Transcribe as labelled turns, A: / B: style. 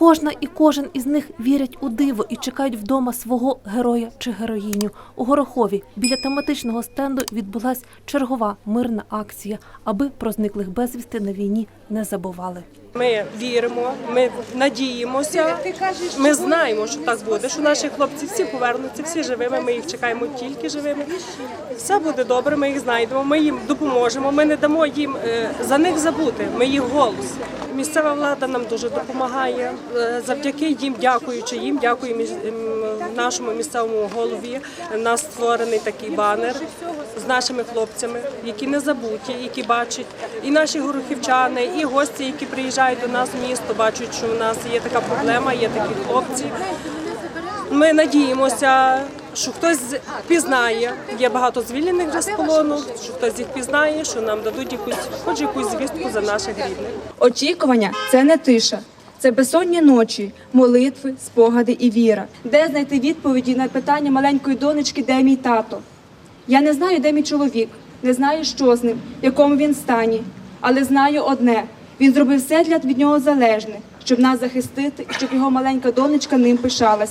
A: Кожна і кожен із них вірять у диво і чекають вдома свого героя чи героїню. У Горохові біля тематичного стенду відбулась чергова мирна акція, аби про зниклих безвісти на війні не забували.
B: Ми віримо, ми надіємося. Ми знаємо, що так буде, що наші хлопці всі повернуться, всі живими. Ми їх чекаємо тільки живими. Все буде добре, ми їх знайдемо, ми їм допоможемо. Ми не дамо їм е, за них забути. Ми їх голос. Місцева влада нам дуже допомагає. Е, Завдяки їм, дякуючи їм, дякую ем, нашому місцевому голові. Нас створений такий банер з нашими хлопцями, які не забуті, які бачать і наші горохівчани, і гості, які приїжджають до нас в місто, бачать, що у нас є така проблема, є такі хлопці. Ми надіємося, що хтось пізнає. Є багато звільнених з полону, що хтось їх пізнає, що нам дадуть якусь, хоч якусь звістку за наших рідних.
C: Очікування це не тиша, це безсонні ночі, молитви, спогади і віра. Де знайти відповіді на питання маленької донечки, де мій тато? Я не знаю, де мій чоловік, не знаю, що з ним, в якому він стані, але знаю одне: він зробив все для від нього залежне, щоб нас захистити щоб його маленька донечка ним пишалась.